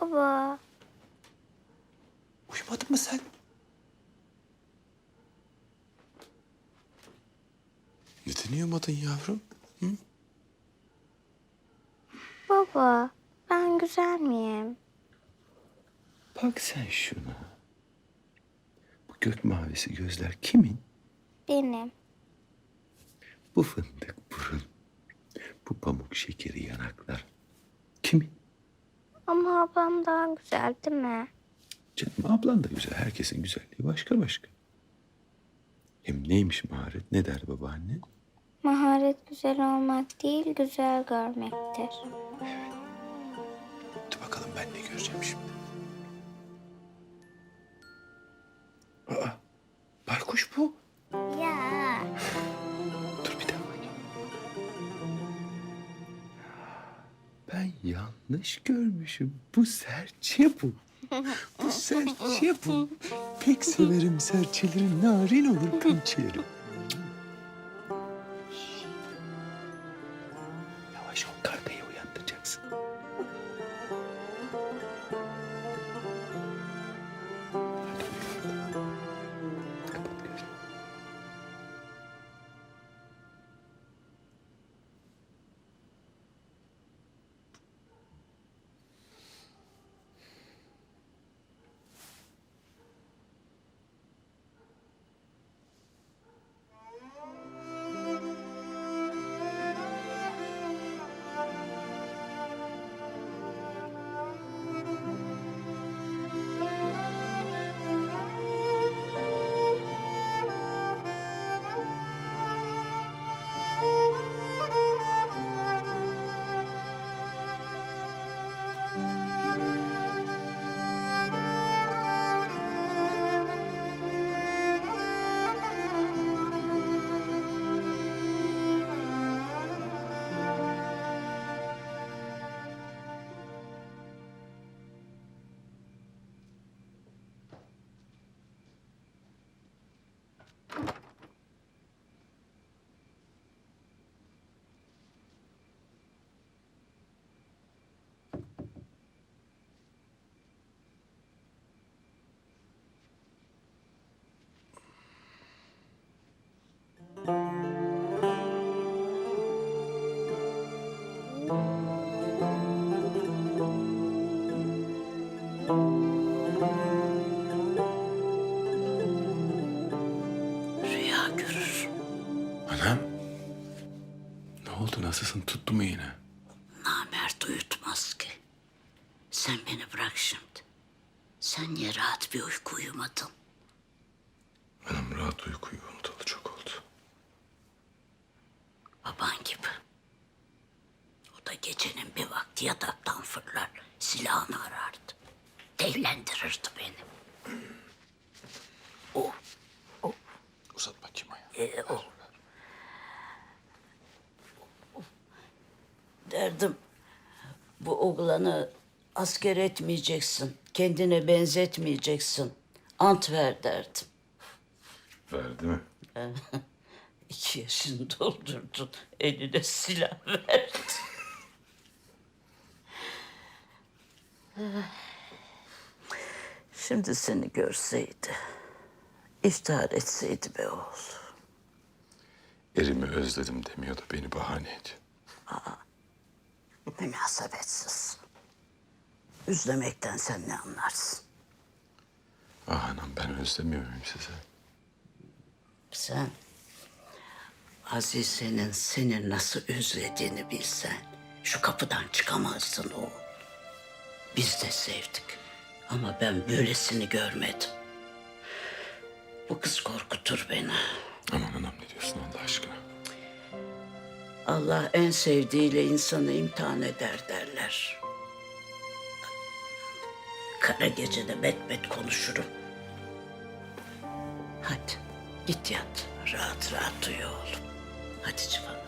Baba. Uyumadın mı sen? Neden uyumadın yavrum? Baba. Ben güzel miyim? Bak sen şuna. Bu gök mavisi gözler kimin? Benim. Bu fındık burun. Bu pamuk şekeri yanaklar. Kimin? Ama ablam daha güzel değil mi? Canım ablan da güzel. Herkesin güzelliği başka başka. Hem neymiş maharet? Ne der babaanne? Maharet güzel olmak değil, güzel görmektir. Dur bakalım ben ne göreceğim şimdi. Aa, baykuş bu. Yanlış görmüşüm. Bu serçe bu. Bu serçe bu. Pek severim serçelerin narin olur pençelerim. Rüya görür. Anam. Ne oldu? Nasılsın? Tuttu mu yine? Namert uyutmaz ki. Sen beni bırak şimdi. Sen niye rahat bir uyku uyumadın? Anam rahat uykuyu unutalı çok oldu. Baban gibi. O da gecenin bir vakti yataktan fırlar, silahını arardı. Devlendirirdi beni. O, Uzat bakayım ayağı. e, o. Derdim, bu oğlanı asker etmeyeceksin, kendine benzetmeyeceksin. Ant ver derdim. Verdi mi? İki yaşını doldurdun, eline silah verdin. Şimdi seni görseydi, iftihar etseydi be oğul. Erimi özledim demiyor da beni bahane ediyor. Münasebetsiz. Üzlemekten sen ne anlarsın? Ah anam ben özlemiyor muyum sizi? Sen Azize'nin seni nasıl özlediğini bilsen şu kapıdan çıkamazdın oğul. Biz de sevdik ama ben böylesini görmedim. Bu kız korkutur beni. Aman anam ne diyorsun Allah aşkına? Allah en sevdiğiyle insanı imtihan eder derler. Kara gecede bet bet konuşurum. Hadi git yat. Rahat rahat uyu oğlum. Hadi civanım.